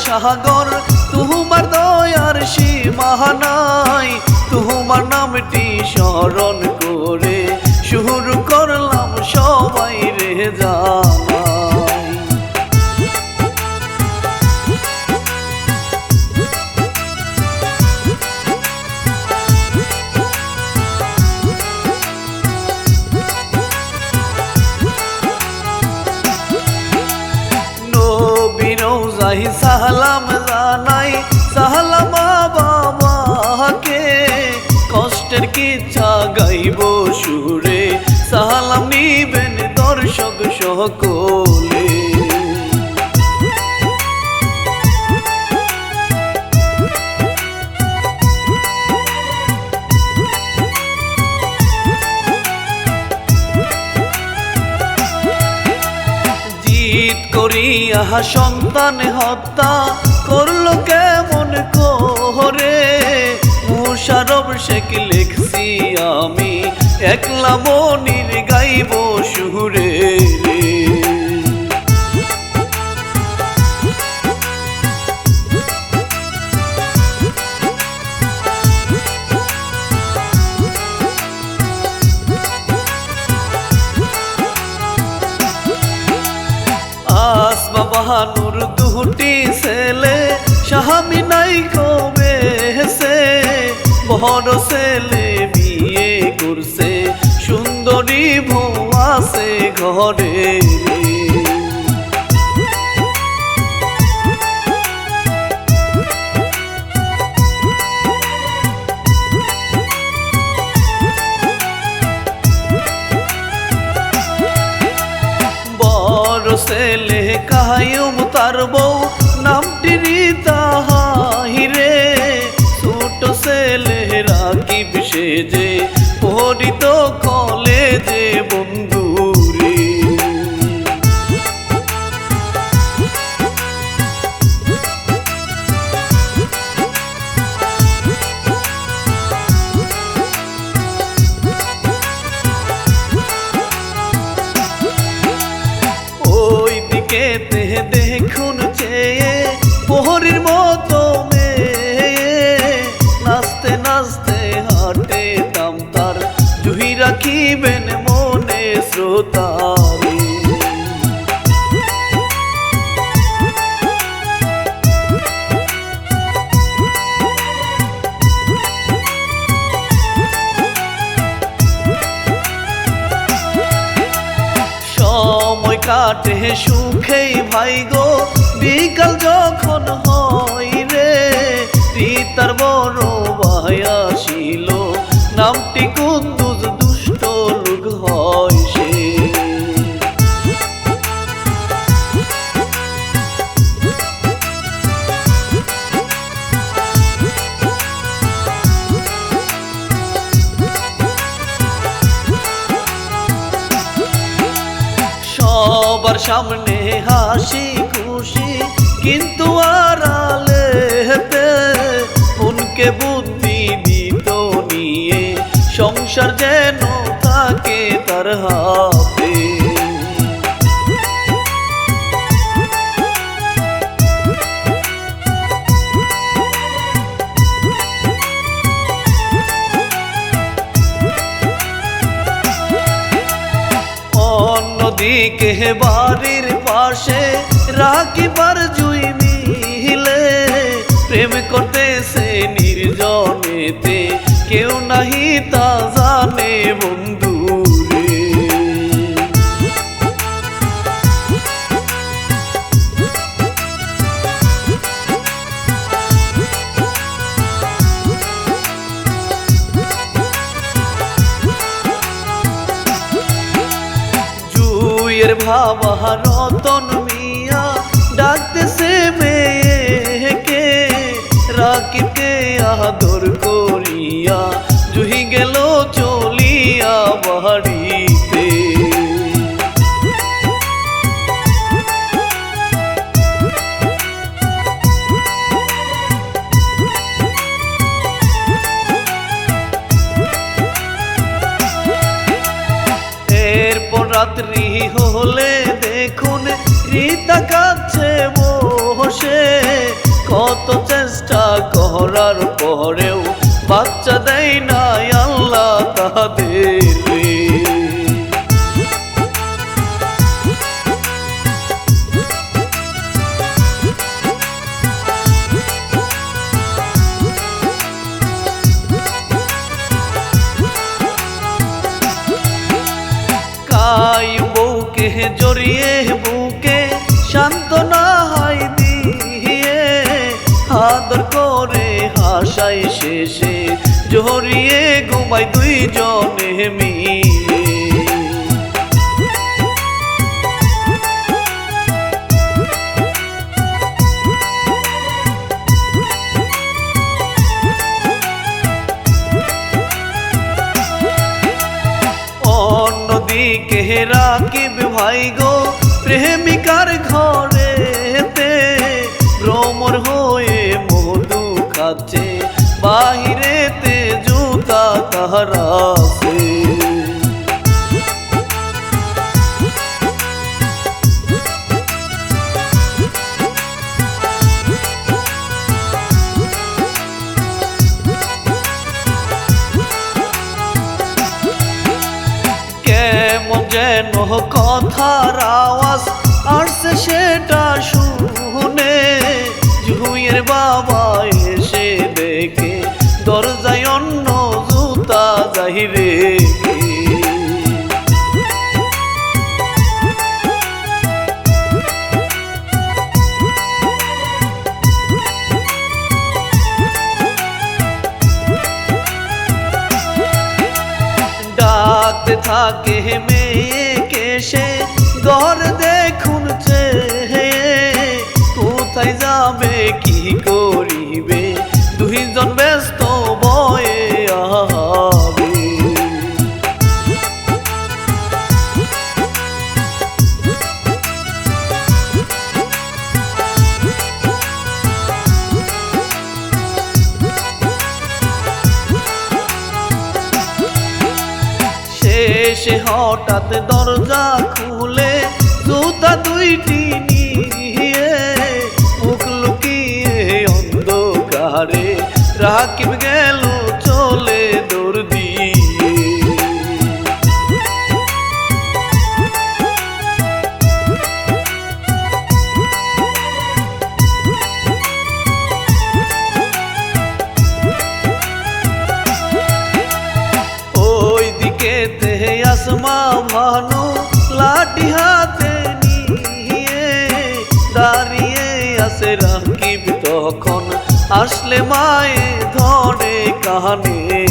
আল্লাহ তুহুমার দয়ার সীমা নাই। তুহুমার নামটি স্মরণ করে শুরু করলাম সবাই রে জানাই নবীর সাহলাম জানাই সালাম বাবাকে কষ্টের কিচ্ছা গাইব সুরে সাহলাম নিবেন দর্শক সকলে করিয়া সন্তান হত্যা করল কেমন করে মুশারফ শেখ লিখছি আমি একলা মনির গাইব সুরে। রে আসমা বাহানুর দুটি ছেলে স্বামী নাই কবে হেসে বড় ছেলে বিয়ে করছে, সুন্দরী আছে ঘরে। অন্যদিকে বাড়ির পাশে রাখিবার জুই মিলে প্রেম করতেছে নির্জনেতে। কেউ নাহি তা জানে বন্ধু জুয়ের শেষে জহরিয়ে ঘুমাই দুই জনে মিয়ে অন্যদিকে রাকিব ভাই গো, প্রেমিকার ঘরে ভ্রমর হয়ে মধু খাচ্ছে बाहिरे ते जूता कहरा। था के में केशे হঠাৎ দরজা খুলে জুতা দুইটি নিয়ে মুখ লুকিয়ে অন্ধকারে রাখিবে তখন আসলে মায়ে ধরে কানে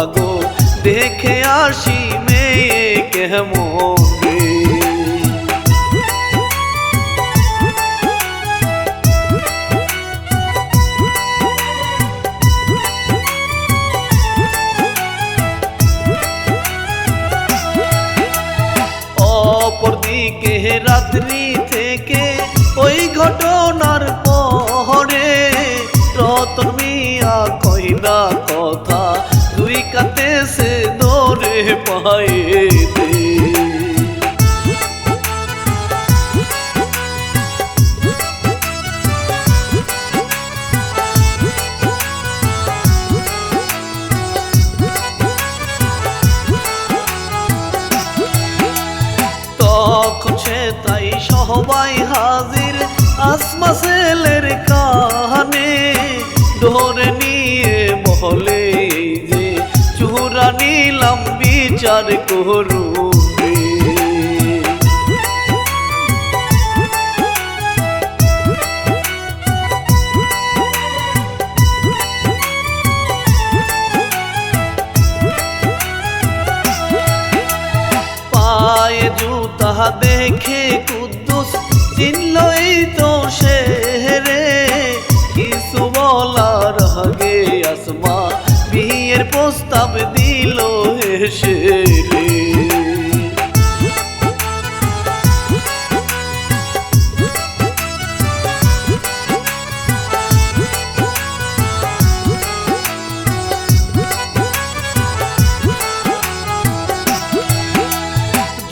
ভাগো দেখে আসি মেয়ে কেমন। সবাই হাজির আসমা সেলের কানে ধরে নিয়ে এই যে চূড়া নিলাম বিচার করুন। আসমা বিয়ের প্রস্তাব দিল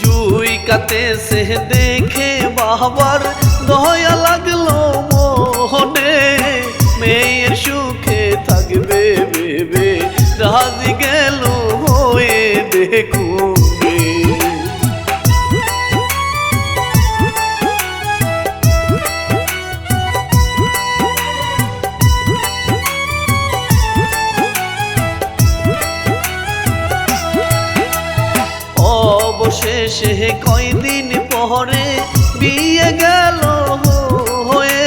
জুই কাতে সে দেখে বাবার দয়া রাজি গেল হয়ে দেখুন অবশেষে কয়দিন পরে বিয়ে গেল হয়ে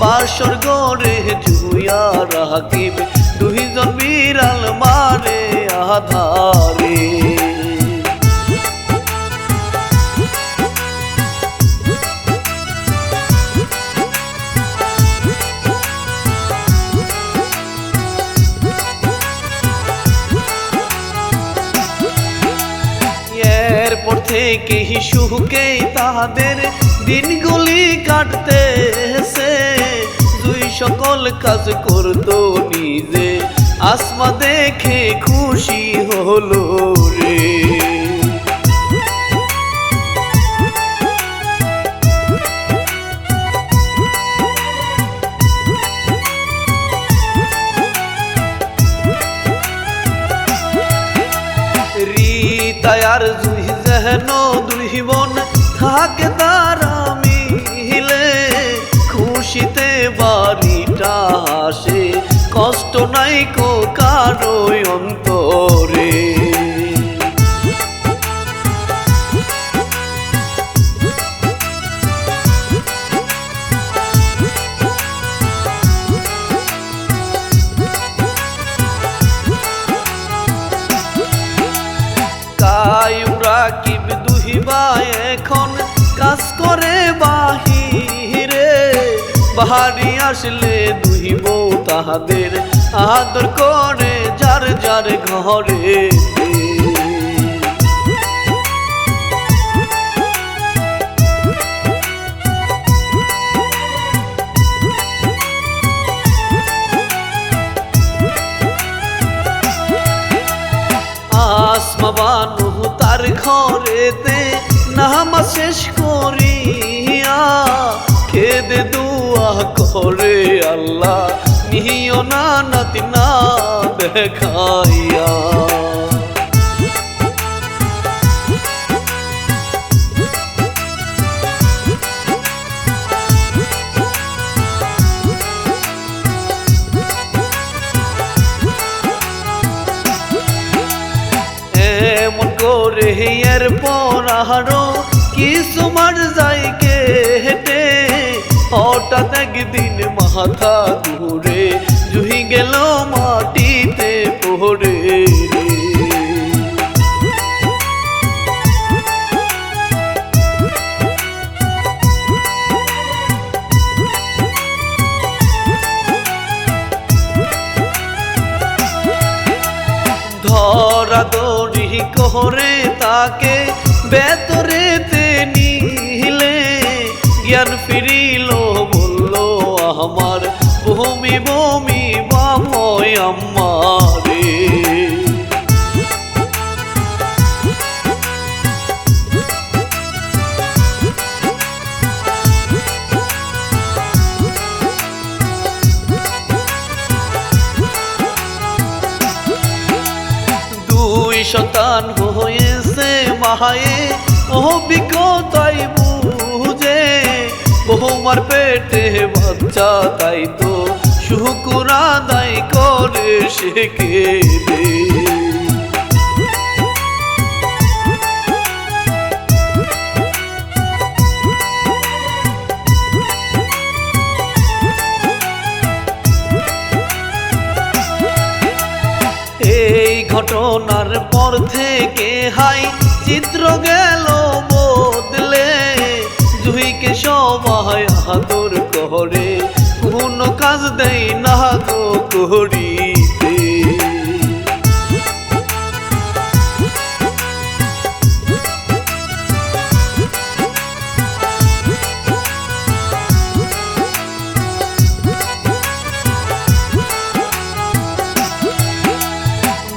বাসর গড়ে জুয়া মারে আধারে এরপর থেকে সুখে তাদের দিনগুলি কাটতেছে। দুই সকল কাজ করতো নিজে। আসমা দেখে খুশি হলো রে। রিতায়ার জুই যেন দুই বোন থাকে তারা মিলে, খুশিতে আসে কষ্ট নাই কো কারও অন্তরে। কায়ুরা কিব দুহিবা এখন কাজ করে বাহিরে বাহারি আসলে তাহাদের আদর করে যার যার ঘরে। আসমা বানু তার ঘরেতে নামা শেষ করিয়া খেদে দুয়া করে আল্লাহ। নিও না নাতি না দেখাইয়া। এমন করে এর পর আরও কিছু মার যাই কেটে হঠাৎ একদিন মাথা ঘুরে জুহি গেল মাটিতে পড়ে ধরা দড়ি করে তাকে বেতরেতে নিলে জ্ঞান ফিরিল আমার ভূমি বমি বাময় আমারে। দুই শতান হয়েছে অভিজ্ঞতাই বুঝে বৌমার পেটে বাচ্চা, তাই তো শুকুর আদায় করে শেখে ঘটনার পর থেকে হাই, চিত্র গেল সবাই আদর করে কাজ দেয় না গো করিতে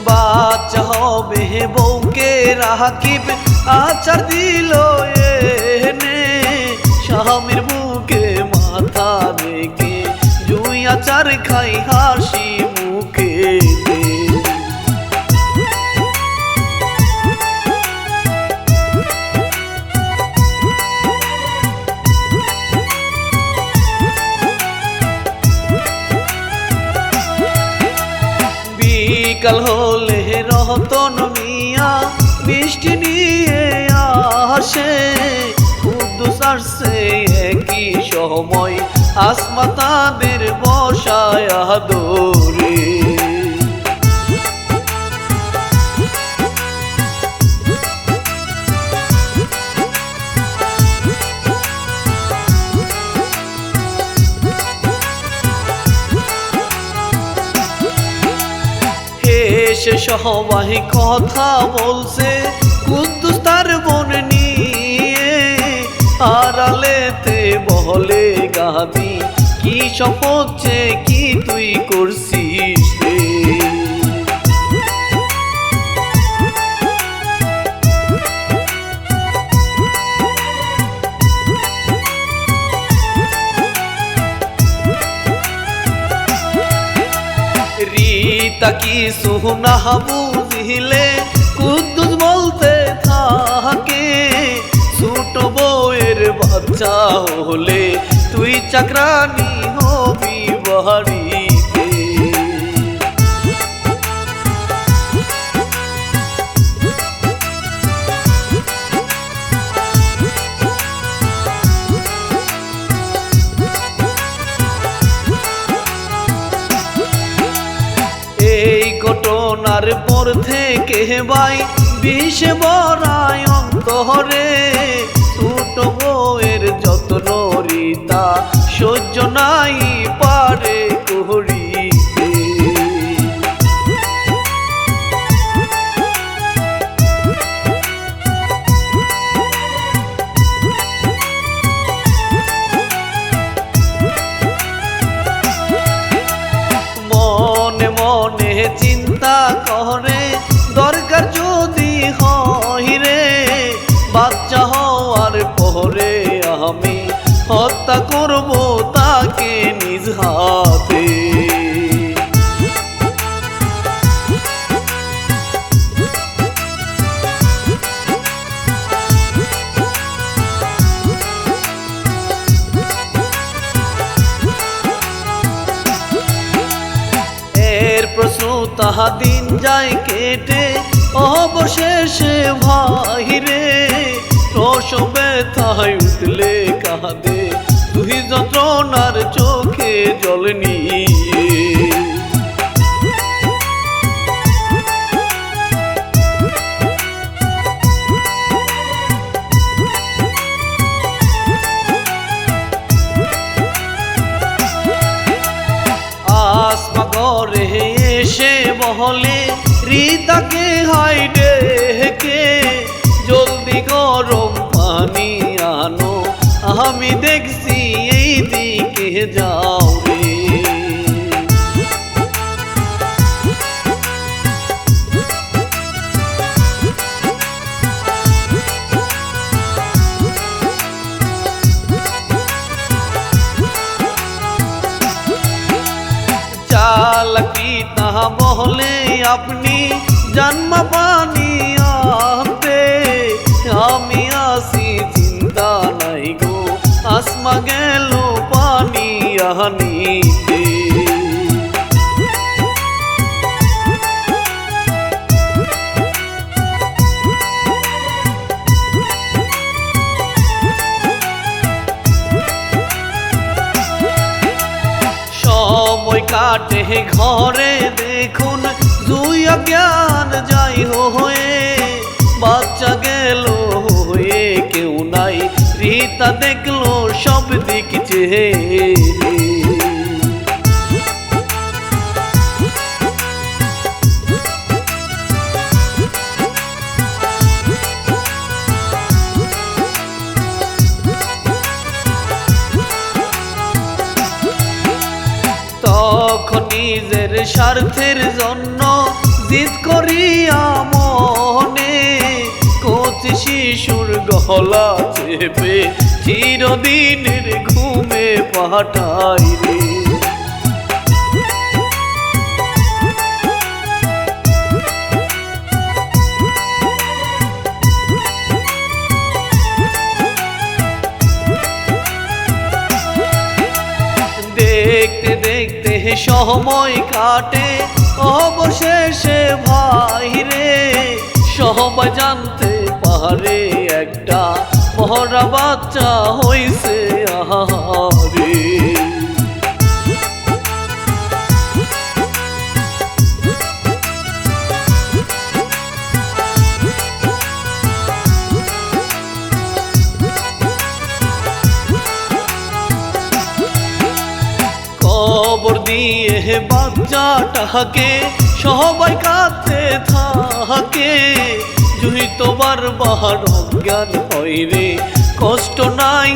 বাচ্চা হবে বউকে রাখিব আচার দিল। খাই হাসি মুখে। বিকাল হলে রতন মিয়া মিষ্টি নিয়ে আসে কুদ্দুস আসছে একই সময় আসমা তাদের বসায় এসে সবাই কথা বলছে কুদ্দুস তার বোন নিয়ে আড়ালেতে বলে গাদি কি হচ্ছে কি তুই করছিস রীতা কি সুনা বুঝিলে কুদ্দুস বলতে থাকে? ছোট বউয়ের বাচ্চা হলে তুই চাকরানি হবি বাড়িতে এই ঘটনার পর থেকে ভাই বিষ বরায় অন্তরে। ছোট বউয়ের যত্ন রিতা সহ্য নাই পারে করিতে কাঁদে তুই যন্ত্রণার চোখে জল নিয়ে। আসমা ঘরে এসে বহলে রিতাকে হাই আমি দেখছি এই দিকে যাও রে। চালাকি তাহা বহলে আপনি জন্ম পানি ঘরে দেখুন দুই অজ্ঞান যাই হয়ে। বাচ্চা গেল হয়ে কেউ নাই, রীতা দেখল সব দিক চেয়ে। তখন নিজের স্বার্থের জন্য জিদ করিয়া মনে কচি শিশুর গলা চেপে চিরদিনের ঘুমে পাঠাই সময় কাটে অবশেষে ভাই সবাই জানতে পারে একটা মহরা বাচ্চা হইছে আহারে। দিয়ে বাচ্চাটাকে সবাই কাঁদতে থাকে। জুই তোমার বাহার অজ্ঞান হয় রে। কষ্ট নাই,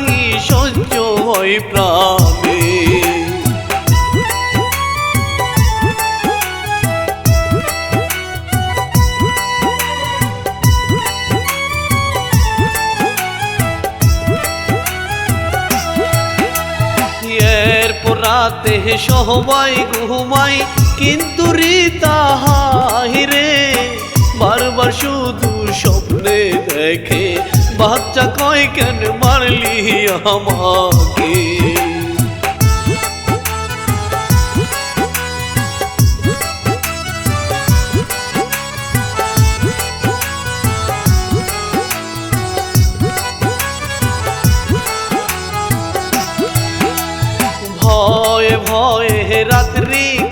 সহ্য হয় প্রাণে। রাতে সহবাই ঘুমাই কিন্তু রীতা হাহিরে বারবার শুধু স্বপ্নে দেখে, বাচ্চা কয় কেন মারলি আমাকে?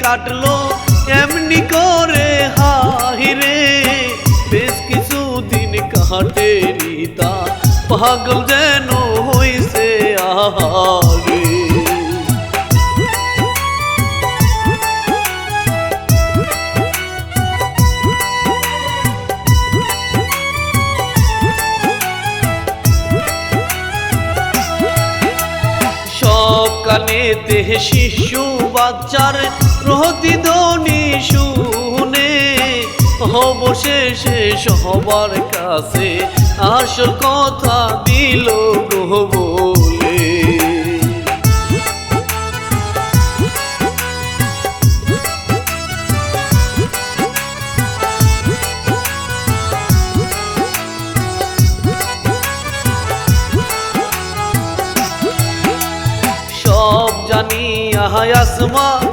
কাটলো এমনি করে হাহিরে বেশ কিছুদিন কাটে রিতা, পাগল যেন হইছে আহারে। কানেতে শিশু বাচ্চার প্রতিধ্বনি শুনে অবশেষে সবার কাছে আস কথা দিল গো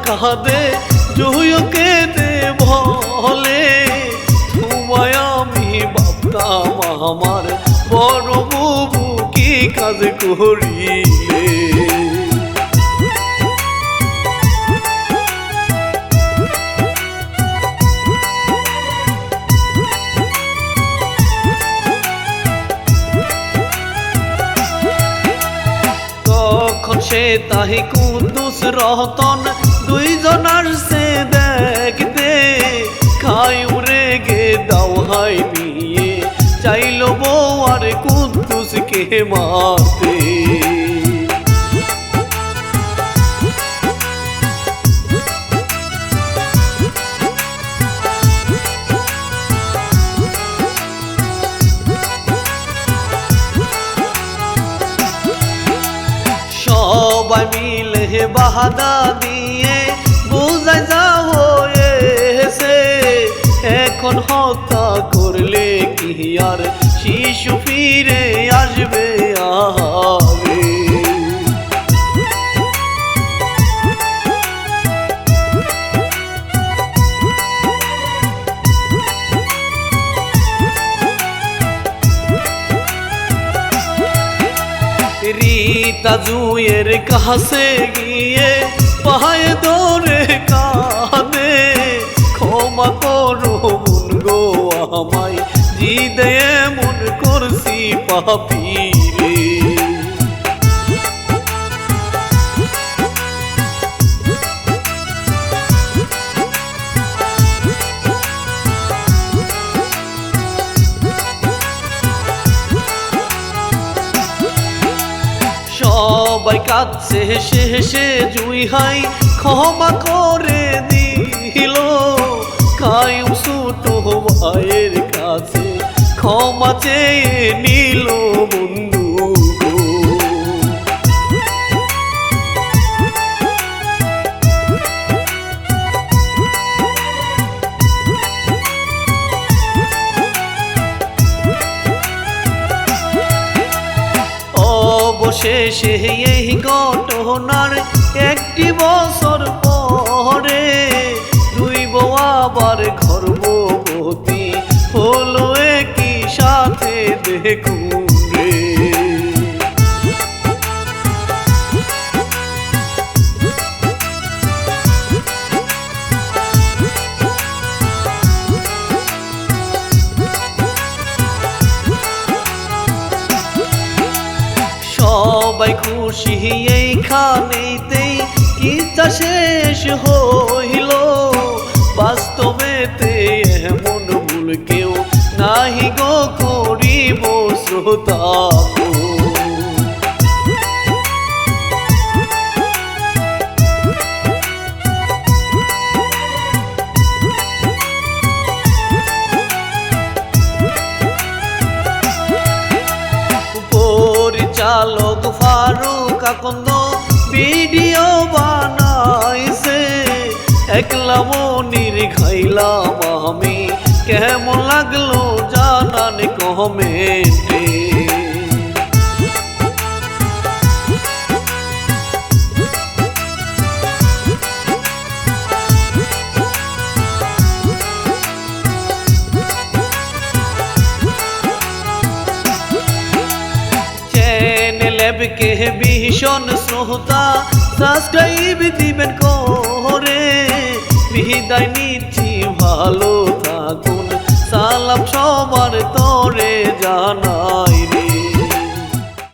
কাঁদে জুইও কেঁদে ভলে তোমায় আমি ভাবতাম আমার বড় বুবু কি কাজ করিলে? সে তাহি কুদ্দুস রহতন দুইজনার সে দেখতে। খাই উড়ে গে, দাও হাই নিয়ে। চাইল বউ আর কুদ্দুসকে মারতে। সবাই মিলে বাহাদা আর শিশু ফিরে আসবে আরে রীতা জুয়ের কাছে গিয়ে পায়ে ধরে কাঁদে। ক্ষমা করো জিদে মন করছি পাপি রে। সবাই কাঁদছে, হেসে হেসে জুই হাই, ক্ষমা করে দিল। ছোট ভাইয়ের কাছে ক্ষমা চেয়ে নিল বন্ধু। অবশেষে এই ঘটনার একটি বছর পরে দুই বউ আবার গর্ভবতী সাথে দেখুন সবাই খুশি এইখানেতেই কিতা শেষ হইল শ্রোতা গো। পরিচালক ফারুক আকন্দ ভিডিও বানাইছে একলা মনির খাইলাম আমি কেমন লাগল জানান কমেন্টে ভীষণ শ্রোতা সাবস্ক্রাইব দিবেন করে। বিদায় নিচ্ছি ভালো থাকুন। সালাম সবার তরে জানাই।